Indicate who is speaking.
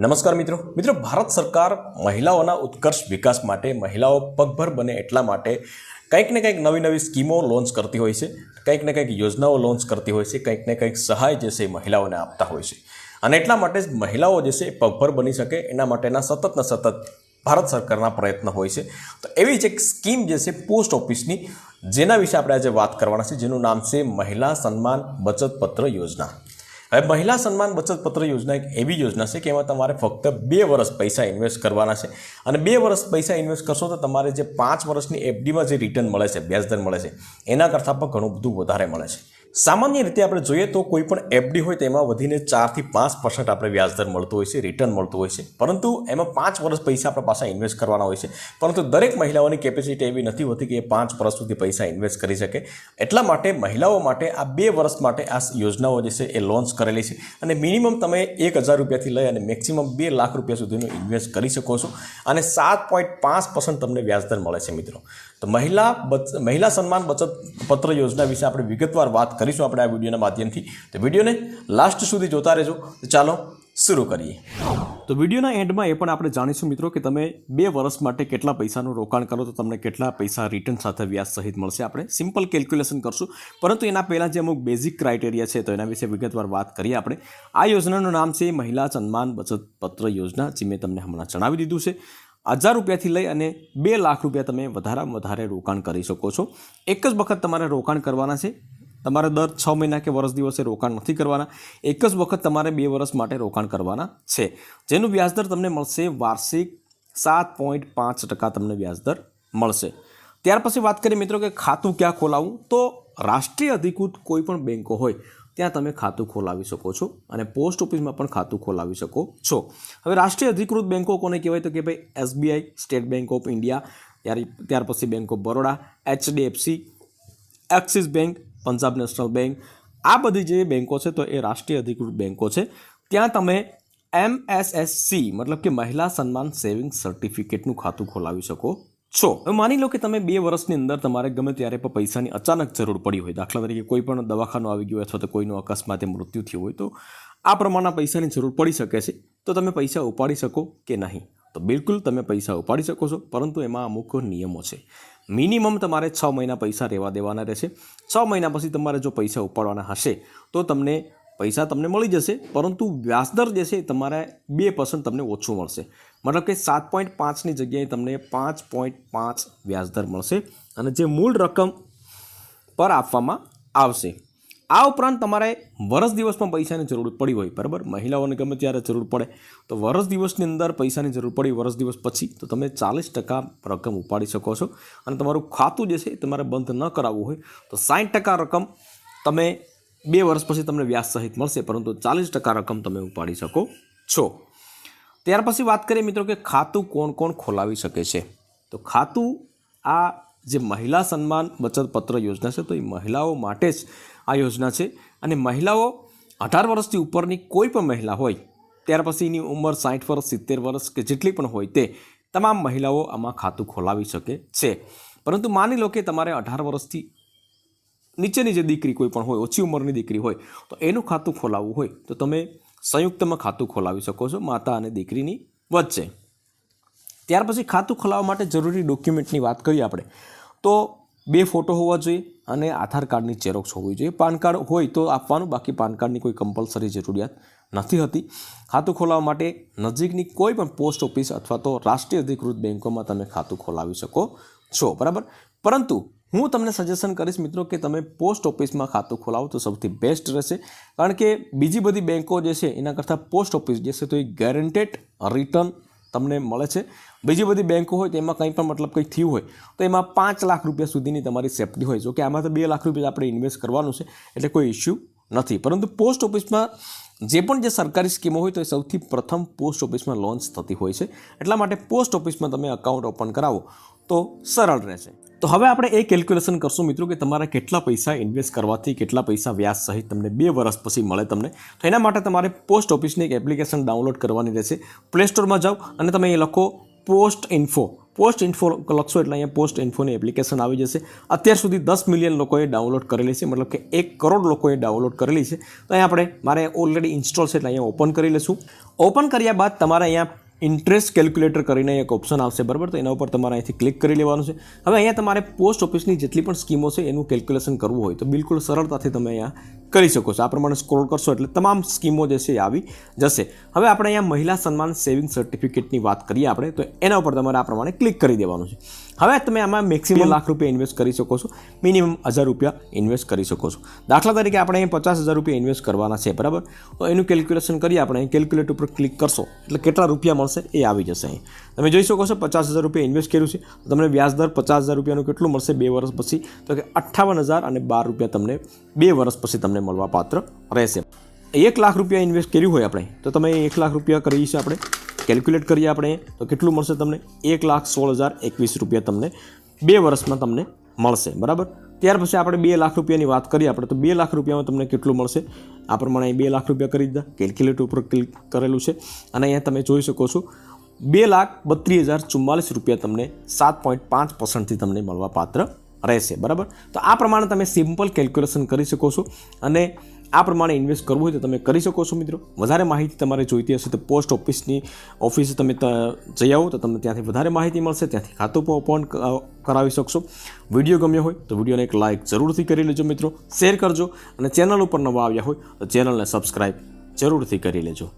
Speaker 1: નમસ્કાર મિત્રો. મિત્રો, ભારત સરકાર મહિલાઓના ઉત્કર્ષ વિકાસ માટે મહિલાઓ પગભર બને એટલા માટે કંઈક ને કંઈક નવી નવી સ્કીમો લોન્ચ કરતી હોય છે. કંઈક ને કંઈક યોજનાઓ લોન્ચ કરતી હોય છે. કંઈક ને કંઈક સહાય જે છે મહિલાઓને આપતા હોય છે. અને એટલા માટે જ મહિલાઓ જે છે પગભર બની શકે એના માટેના સતત ને સતત ભારત સરકારના પ્રયત્ન હોય છે. તો એવી જ એક સ્કીમ જે છે પોસ્ટ ઓફિસની જેના વિશે આપણે આજે વાત કરવાના છે. જેનું નામ છે મહિલા સન્માન બચત પત્ર યોજના. હવે મહિલા સન્માન બચત પત્ર યોજના એક એવી યોજના છે કે એમાં તમારે ફક્ત બે વર્ષ પૈસા ઇન્વેસ્ટ કરવાના છે. અને બે વર્ષ પૈસા ઇન્વેસ્ટ કરશો તો તમારે જે પાંચ વર્ષની એફડીમાં જે રિટર્ન મળે છે વ્યાજદર મળે છે, એના કરતાં પણ ઘણું બધું વધારે મળે છે. સામાન્ય રીતે આપણે જોઈએ તો કોઈ પણ એફડી હોય તેમાં વધીને ચારથી પાંચ પર્સન્ટ આપણે વ્યાજદર મળતું હોય છે રિટર્ન મળતું હોય છે. પરંતુ એમાં પાંચ વર્ષ પૈસા આપણા પાસે ઇન્વેસ્ટ કરવાના હોય છે. પરંતુ દરેક મહિલાઓની કેપેસિટી એવી નથી હોતી કે એ પાંચ વર્ષ સુધી પૈસા ઇન્વેસ્ટ કરી શકે. એટલા માટે મહિલાઓ માટે આ બે વર્ષ માટે આ યોજનાઓ જે છે એ લોન્ચ કરેલી છે. અને મિનિમમ તમે એક હજાર રૂપિયાથી લઈ અને મેક્સિમમ બે લાખ રૂપિયા સુધીનું ઇન્વેસ્ટ કરી શકો છો. અને સાત પોઈન્ટ પાંચ પર્સન્ટ તમને વ્યાજદર મળે છે મિત્રો. તો મહિલા બચ, મહિલા સન્માન બચત પત્ર યોજના વિશે આપણે વિગતવાર વાત કરીશું આપણે આ વિડીયોના માધ્યમથી. તો વિડીયોને લાસ્ટ સુધી જોતા રહેજો. તો ચાલો શરૂ કરીએ. તો વિડીયોના એન્ડમાં એ પણ આપણે જાણીશું મિત્રો કે તમે બે વર્ષ માટે કેટલા પૈસાનું રોકાણ કરો તો તમને કેટલા પૈસા રિટર્ન સાથે વ્યાજ સહિત મળશે. આપણે સિમ્પલ કેલ્ક્યુલેશન કરશું. પરંતુ એના પહેલાં જે અમુક બેઝિક ક્રાઇટેરિયા છે તો એના વિશે વિગતવાર વાત કરીએ આપણે. આ યોજનાનું નામ છે મહિલા સન્માન બચત પત્ર યોજના, જે મેં તમને હમણાં જણાવી દીધું છે. હજાર રૂપિયાથી લઈ અને બે લાખ રૂપિયા તમે વધારામાં વધારે રોકાણ કરી શકો છો. એક જ વખત તમારે રોકાણ કરવાના છે. તમારે દર છ મહિના કે વર્ષ દિવસે રોકાણ નથી કરવાના. એક જ વખત તમારે બે વર્ષ માટે રોકાણ કરવાના છે. જેનું વ્યાજદર તમને મળશે વાર્ષિક સાત પોઈન્ટ પાંચ ટકા તમને વ્યાજદર મળશે. ત્યાર પછી વાત કરીએ મિત્રો કે ખાતું ક્યાં ખોલાવવું? તો રાષ્ટ્રીય અધિકૃત કોઈ પણ બેન્કો હોય ત્યાં તમે ખાતું ખોલાવી શકો છો અને પોસ્ટ ઓફિસમાં પણ ખાતું ખોલાવી શકો છો. હવે રાષ્ટ્રીય અધિકૃત બેન્કો કોને કહેવાય? તો કે ભાઈ SBI, state bank of India, ત્યાર ત્યાર પછી bank of Baroda, HDFC, axis bank Punjab national bank આ બધી જે બેન્કો છે તો એ રાષ્ટ્રીય અધિકૃત બેન્કો છે. ત્યાં તમે એમએસએસસી, મતલબ કે મહિલા સન્માન સેવિંગ સર્ટિફિકેટનું ખાતું ખોલાવી શકો છો. માની લો કે તમે બે વર્ષની અંદર તમારે ગમે ત્યારે પણ પૈસાની અચાનક જરૂર પડી હોય, દાખલા તરીકે કોઈ પણ દવાખાનું આવી ગયું અથવા તો કોઈનું અકસ્માતે મૃત્યુ થયું હોય, તો આ પ્રમાણના પૈસાની જરૂર પડી શકે છે. તો તમે પૈસા ઉપાડી શકો કે નહીં? તો બિલકુલ તમે પૈસા ઉપાડી શકો છો, પરંતુ એમાં અમુક નિયમો છે. મિનિમમ તમારે છ મહિના પૈસા રહેવા દેવાના રહેશે. છ મહિના પછી તમારે જો પૈસા ઉપાડવાના હશે, તો તમને પૈસા તમને મળી જશે, પરંતુ વ્યાજદર જે છે તમારે બે પર્સન્ટ તમને ઓછું મળશે. મતલબ કે સાત પોઈન્ટ પાંચની જગ્યાએ તમને પાંચ પોઈન્ટ પાંચ વ્યાજદર મળશે અને જે મૂળ રકમ પર આપવામાં આવશે. આ ઉપરાંત તમારે વરસ દિવસમાં પૈસાની જરૂર પડી હોય, બરાબર? મહિલાઓને ગમે ત્યારે જરૂર પડે, તો વરસ દિવસની અંદર પૈસાની જરૂર પડી વરસ દિવસ પછી, તો તમે ચાલીસ ટકા રકમ ઉપાડી શકો છો. અને તમારું ખાતું જે છે તમારે બંધ ન કરાવવું હોય, તો સાઠ ટકા રકમ તમે બે વર્ષ પછી તમને વ્યાજ સહિત મળશે, પરંતુ ચાલીસ ટકા રકમ તમે ઉપાડી શકો છો. ત્યાર પછી વાત કરીએ મિત્રો કે ખાતું કોણ કોણ ખોલાવી શકે છે. તો ખાતું આ જે મહિલા સન્માન બચત પત્ર યોજના છે, તો એ મહિલાઓ માટે જ આ યોજના છે. અને મહિલાઓ અઢાર વર્ષથી ઉપરની કોઈ પણ મહિલા હોય, ત્યાર પછી એની ઉંમર સાઠ વર્ષ, સિત્તેર વર્ષ કે જેટલી પણ હોય તે તમામ મહિલાઓ આમાં ખાતું ખોલાવી શકે છે. પરંતુ માની લો કે તમારે અઢાર વર્ષથી નીચેની જે દીકરી કોઈ પણ હોય, ઓછી ઉંમરની દીકરી હોય, તો એનું ખાતું ખોલાવવું હોય, તો તમે સંયુક્તમાં ખાતું ખોલાવી શકો છો, માતા અને દીકરીની વચ્ચે. ત્યાર પછી ખાતું ખોલાવવા માટે જરૂરી ડોક્યુમેન્ટની વાત કરીએ આપણે. તો બે ફોટો હોવા જોઈએ અને આધાર કાર્ડની ઝેરોક્સ હોવી જોઈએ. પાન કાર્ડ હોય તો આપવાનું, બાકી પાન કાર્ડની કોઈ કમ્પલસરી જરૂરિયાત નથી હતી. ખાતું ખોલાવવા માટે નજીકની કોઈ પણ પોસ્ટ ઓફિસ અથવા તો રાષ્ટ્રીય અધિકૃત બેન્કોમાં તમે ખાતું ખોલાવી શકો છો. બરાબર? પરંતુ હું તમને સજેશન કરીશ મિત્રો કે તમે પોસ્ટ ઓફિસમાં ખાતું ખોલાવો તો સૌથી બેસ્ટ રહેશે. કારણ કે બીજી બધી બેન્કો જે છે, એના કરતાં પોસ્ટ ઓફિસ જે છે, તો એ ગેરંટેડ રિટર્ન તમને મળે છે. બીજી બધી બેન્કો હોય તો એમાં કંઈ પણ મતલબ કંઈ થયું હોય, તો એમાં પાંચ લાખ રૂપિયા સુધીની તમારી સેફટી હોય. જો કે આમાં તો બે લાખ રૂપિયા આપણે ઇન્વેસ્ટ કરવાનું છે, એટલે કોઈ ઇસ્યુ નથી. પરંતુ પોસ્ટ ઓફિસમાં જે પણ જે સરકારી સ્કીમો હોય તો એ સૌથી પ્રથમ પોસ્ટ ઓફિસમાં લોન્ચ થતી હોય છે. એટલા માટે પોસ્ટ ઓફિસમાં તમે અકાઉન્ટ ઓપન કરાવો તો સરળ રહેશે. તો હવે આપણે એ કેલ્ક્યુલેશન કરશું મિત્રો કે તમારે કેટલા પૈસા ઇન્વેસ્ટ કરવાથી કેટલા પૈસા વ્યાજ સહિત તમને બે વર્ષ પછી મળે તમને. તો એના માટે તમારે પોસ્ટ ઓફિસની એક એપ્લિકેશન ડાઉનલોડ કરવાની રહેશે. પ્લે સ્ટોરમાં જાઓ અને તમે એ લખો પોસ્ટ ઇન્ફો પોસ્ટ ઇન્ફો લખશો એટલે અહીંયા પોસ્ટ ઇન્ફોની એપ્લિકેશન આવી જશે. અત્યાર સુધી દસ મિલિયન લોકોએ ડાઉનલોડ કરેલી છે, મતલબ કે એક કરોડ લોકોએ ડાઉનલોડ કરેલી છે. તો અહીંયા આપણે મારે ઓલરેડી ઇન્સ્ટોલ છે એટલે અહીંયા ઓપન કરી લઈશું ઓપન કર્યા બાદ તમારે અહીંયા ઇન્ટરેસ્ટ કેલ્ક્યુલેટર કરીને એક ઓપ્શન આવશે, બરાબર? તો એના ઉપર તમારે અહીંથી ક્લિક કરી લેવાનું છે. હવે અહીંયા તમારે પોસ્ટ ઓફિસની જેટલી પણ સ્કીમો છે, એનું કેલ્ક્યુલેશન કરવું હોય તો બિલકુલ સરળતાથી તમે અહીંયા કરી શકો છો. આ પ્રમાણે સ્ક્રોલ કરશો એટલે તમામ સ્કીમો જે છે એ આવી જશે. હવે આપણે અહીંયા મહિલા સન્માન સેવિંગ સર્ટિફિકેટની વાત કરીએ આપણે તો એના ઉપર તમારે આ પ્રમાણે ક્લિક કરી દેવાનું છે. હવે તમે આમાં મેક્સિમમ લાખ રૂપિયા ઇન્વેસ્ટ કરી શકો છો. મિનિમમ હજાર રૂપિયા ઇન્વેસ્ટ કરી શકો છો. દાખલા તરીકે આપણે અહીં પચાસ હજાર રૂપિયા ઇન્વેસ્ટ કરવાના છે બરાબર? તો એનું કેલ્ક્યુલેશન કરીએ આપણે અહીં કેલ્ક્યુલેટર ઉપર ક્લિક કરશો એટલે કેટલા રૂપિયા મળશે એ આવી જશે અહીં. તમે જોઈ શકો છો પચાસ હજાર રૂપિયા ઇન્વેસ્ટ કર્યું છે. તો તમને વ્યાજદર પચાસ હજાર રૂપિયાનું કેટલું મળશે બે વર્ષ પછી? તો કે અઠ્ઠાવન હજાર અને બાર રૂપિયા તમને બે વર્ષ પછી તમને મળવા પાત્ર રહેશે. એક લાખ રૂપિયા ઇન્વેસ્ટ કર્યું હોય આપણે, તો તમે એક લાખ રૂપિયા કરીએ છીએ આપણે. કેલ્ક્યુલેટ કરીએ આપણે, તો કેટલું મળશે તમને? એક લાખ સોળ હજાર એકવીસ રૂપિયા તમને બે વર્ષમાં તમને મળશે, બરાબર? ત્યાર પછી આપણે બે લાખ રૂપિયાની વાત કરીએ આપણે, તો બે લાખ રૂપિયામાં તમને કેટલું મળશે? આ પ્રમાણે બે લાખ રૂપિયા કરી દીધા કેલ્ક્યુલેટ ઉપર ક્લિક કરેલું છે. અને અહીંયા તમે જોઈ શકો છો, બે લાખ બત્રીસ હજાર ચુમ્માલીસ રૂપિયા તમને સાત પોઈન્ટ પાંચ પર્સન્ટથી તમને મળવા પાત્ર રહેશે, બરાબર? તો આ પ્રમાણે તમે સિમ્પલ કેલ્ક્યુલેશન કરી શકો છો અને આ પ્રમાણે ઇન્વેસ્ટ કરવું હોય તો તમે કરી શકો છો મિત્રો. વધારે માહિતી તમારે જોઈતી હશે તો પોસ્ટ ઓફિસની ઓફિસે તમે જઈ આવો તો તમને ત્યાંથી વધારે માહિતી મળશે. ત્યાંથી ખાતું પણ કરાવી શકશો. વીડિયો ગમ્યો હોય તો વિડીયોને એક લાઇક જરૂરથી કરી લેજો મિત્રો. શેર કરજો અને ચેનલ ઉપર નવા આવ્યા હોય તો ચેનલને સબસ્ક્રાઈબ જરૂરથી કરી લેજો.